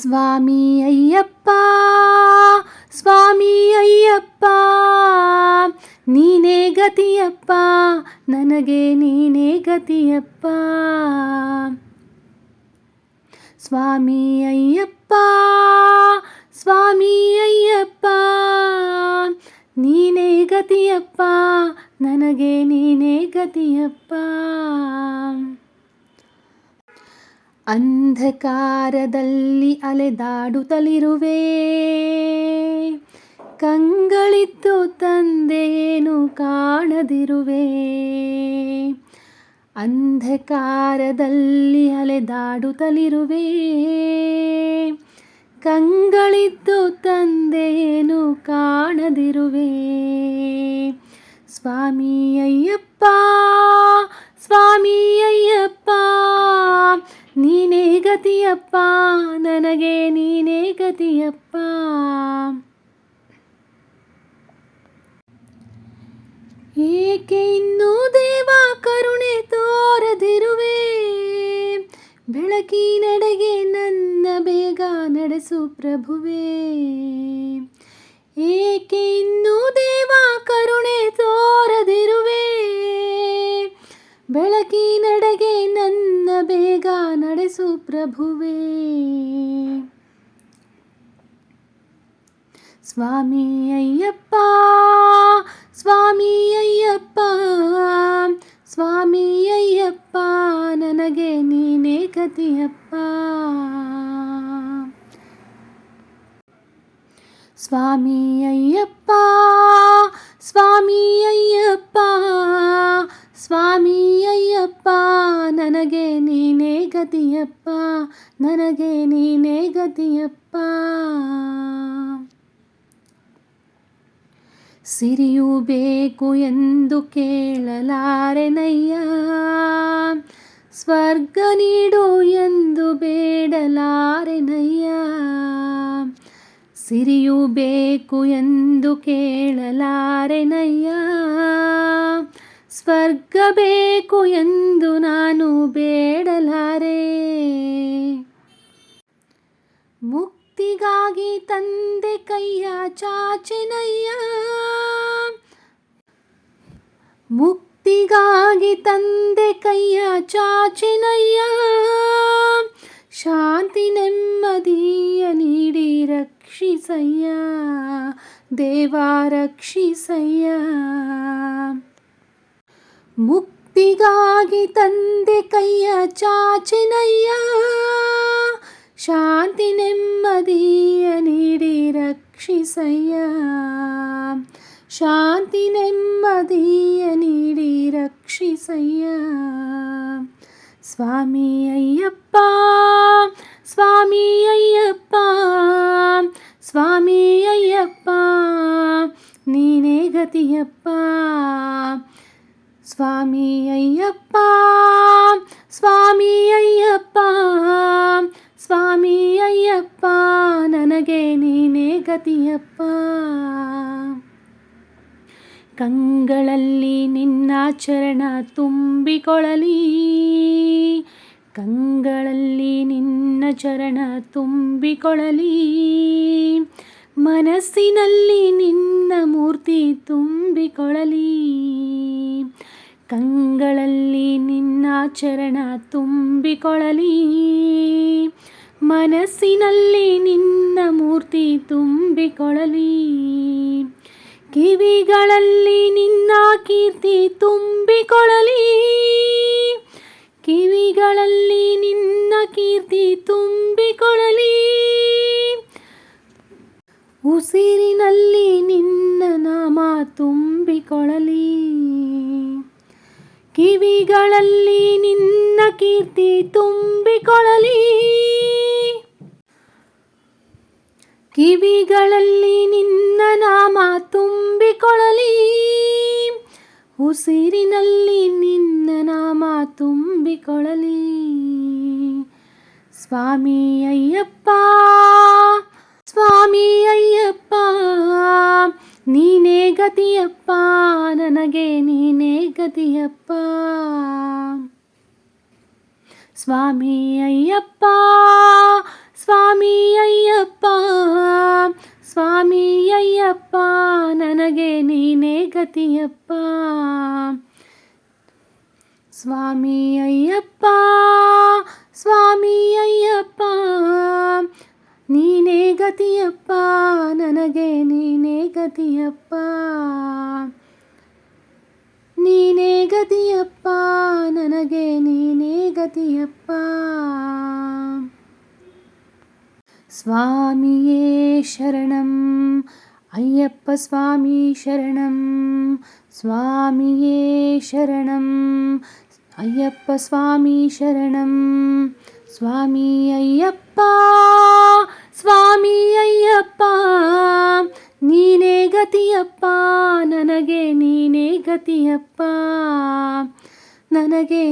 ಸ್ವಾಮಿ ಅಯ್ಯಪ್ಪ ಸ್ವಾಮಿ ಅಯ್ಯಪ್ಪ, ನೀನೇ ಗತಿಯಪ್ಪ, ನನಗೆ ನೀನೇ ಗತಿಯಪ್ಪ. ಸ್ವಾಮಿ ಅಯ್ಯಪ್ಪ ಸ್ವಾಮಿ ಅಯ್ಯಪ್ಪ, ನೀನೇ ಗತಿಯಪ್ಪ, ನನಗೆ ನೀನೇ ಗತಿಯಪ್ಪ. ಅಂಧಕಾರದಲ್ಲಿ ಅಲೆದಾಡುತ್ತಲಿರುವೆ. ಕಂಗಳಿದ್ದು ತಂದೆಯೇನು ಕಾಣದಿರುವೆ. ಅಂಧಕಾರದಲ್ಲಿ ಅಲೆದಾಡುತ್ತಲಿರುವೆ. ಕಂಗಳಿದ್ದು ತಂದೆಯೇನು ಕಾಣದಿರುವೆ. ಸ್ವಾಮಿ ಅಯ್ಯಪ್ಪ ಗತಿಯಪ್ಪ, ನನಗೆ ನೀನೇ ಗತಿಯಪ್ಪ. ಏಕೆ ಇನ್ನೂ ದೇವ ಕರುಣೆ ತೋರದಿರುವೆ? ಬೆಳಕಿನಡೆಗೆ ನನ್ನ ಬೇಗ ನಡೆಸು ಪ್ರಭುವೇ. ಏಕೆ ಇನ್ನೂ ದೇವ ಕರುಣೆ ತೋರದಿರುವೆ? ಬೆಳಕಿನೆಡೆಗೆ ನನ್ನ ಬೇಗ ನಡೆಸು ಪ್ರಭುವೇ. ಸ್ವಾಮಿ ಅಯ್ಯಪ್ಪ ಸ್ವಾಮಿ ಅಯ್ಯಪ್ಪ ಸ್ವಾಮಿ ಅಯ್ಯಪ್ಪ, ನನಗೆ ನೀನೇ ಕತಿಯಪ್ಪ ಸ್ವಾಮಿ ಅಯ್ಯಪ್ಪ ಸ್ವಾಮಿ ಅಯ್ಯಪ್ಪ ಸ್ವಾಮಿ ಅಯ್ಯಪ್ಪ ನನಗೆ ನೀನೇ ಗತಿಯಪ್ಪ, ನನಗೆ ನೀನೇ ಗತಿಯಪ್ಪ. ಸಿರಿಯು ಬೇಕು ಎಂದು ಕೇಳಲಾರೆನಯ್ಯ, ಸ್ವರ್ಗ ನೀಡು ಎಂದು ಬೇಡಲಾರೆನಯ್ಯ. ಸಿರಿಯು ಬೇಕು ಎಂದು ಕೇಳಲಾರೆನಯ್ಯ ಸ್ವರ್ಗ ಬೇಕು ಎಂದು ನಾನು ಬೇಡಲಾರೆ. ಮುಕ್ತಿಗಾಗಿ ತಂದೆ ಕೈಯ ಚಾಚಿನಯ್ಯ ಮುಕ್ತಿಗಾಗಿ ತಂದೆ ಕೈಯ ಚಾಚಿನಯ್ಯ ಶಾಂತಿ ನೆಮ್ಮದಿಯ ನೀಡಿ ರಕ್ಷಿಸಯ್ಯ. ದೇವ ರಕ್ಷಿಸಯ್ಯ. ಮುಕ್ತಿಗಾಗಿ ತಂದೆ ಕೈಯ ಚಾಚಿನಯ್ಯ, ಶಾಂತಿ ನೆಮ್ಮದಿಯ ನೀಡಿ ರಕ್ಷಿಸಯ್ಯ. ಶಾಂತಿ ನೆಮ್ಮದಿಯ ನೀಡಿ ರಕ್ಷಿಸಯ್ಯ. ಸ್ವಾಮಿ ಅಯ್ಯಪ್ಪ ಸ್ವಾಮಿ ಅಯ್ಯಪ್ಪ ಸ್ವಾಮಿ ಅಯ್ಯಪ್ಪ, ನೀನೇ ಗತಿಯಪ್ಪ. ಸ್ವಾಮಿ ಅಯ್ಯಪ್ಪ ಸ್ವಾಮಿ ಅಯ್ಯಪ್ಪ ಸ್ವಾಮಿ ಅಯ್ಯಪ್ಪ, ನನಗೆ ನೀನೇ ಗತಿಯಪ್ಪ. ಕಂಗಳಲ್ಲಿ ನಿನ್ನ ಚರಣ ತುಂಬಿಕೊಳ್ಳಲಿ, ಕಂಗಳಲ್ಲಿ ನಿನ್ನ ಚರಣ ತುಂಬಿಕೊಳ್ಳಲಿ. ಮನಸ್ಸಿನಲ್ಲಿ ನಿನ್ನ ಮೂರ್ತಿ ತುಂಬಿಕೊಳ್ಳಲಿ. ಕಂಗಳಲ್ಲಿ ನಿನ್ನ ಚರಣ ತುಂಬಿಕೊಳ್ಳಲಿ. ಮನಸ್ಸಿನಲ್ಲಿ ನಿನ್ನ ಮೂರ್ತಿ ತುಂಬಿಕೊಳ್ಳಲಿ. ಕಿವಿಗಳಲ್ಲಿ ನಿನ್ನ ಕೀರ್ತಿ ತುಂಬಿಕೊಳ್ಳಲಿ. ಕಿವಿಗಳಲ್ಲಿ ನಿನ್ನ ಕೀರ್ತಿ ತುಂಬಿಕೊಳ್ಳಲಿ. ಉಸಿರಿನಲ್ಲಿ ನಿನ್ನ ನಾಮ ತುಂಬಿಕೊಳ್ಳಲಿ. ಕಿವಿಗಳಲ್ಲಿ ನಿನ್ನ ಕೀರ್ತಿ ತುಂಬಿಕೊಳ್ಳಲಿ. ಕಿವಿಗಳಲ್ಲಿ ನಿನ್ನ ನಾಮ ತುಂಬಿಕೊಳ್ಳಲಿ. ಉಸಿರಿನಲ್ಲಿ ನಿನ್ನ ನಾಮ ತುಂಬಿಕೊಳ್ಳಲಿ. ಸ್ವಾಮಿ ಅಯ್ಯಪ್ಪ ಸ್ವಾಮಿ ಅಯ್ಯಪ್ಪ, ನೀನೇ ಗತಿಯಪ್ಪ, ನನಗೆ ನೀನೇ ಗತಿಯಪ್ಪ. ಸ್ವಾಮಿ ಅಯ್ಯಪ್ಪ ಸ್ವಾಮಿ ಅಯ್ಯಪ್ಪ ಸ್ವಾಮಿ ಅಯ್ಯಪ್ಪ, ನನಗೆ ನೀನೇ ಗತಿಯಪ್ಪ. ಸ್ವಾಮಿ ಅಯ್ಯಪ್ಪ ಸ್ವಾಮಿ ಅಯ್ಯಪ್ಪ, ನೀನೇ ಗತಿಯಪ್ಪ, ನನಗೆ ನೀನೇ ಗತಿಯಪ್ಪ. ನೀನೇ ಗತಿಯಪ್ಪ ಸ್ವಾಮಿಯೇ ಶರಣಂ. ಅಯ್ಯಪ್ಪ ಸ್ವಾಮಿ ಶರಣಂ. ಸ್ವಾಮಿಯೇ ಶರಣಂ. ಅಯ್ಯಪ್ಪ ಸ್ವಾಮಿ ಶರಣಂ. ಸ್ವಾಮಿ ಅಯ್ಯಪ್ಪ. ಸ್ವಾಮಿ ಅಯ್ಯಪ್ಪ. ನೀನೇ ಗತಿಯಪ್ಪ. ನನಗೆ ನೀನೇ ಗತಿಯಪ್ಪ. ನನಗೆ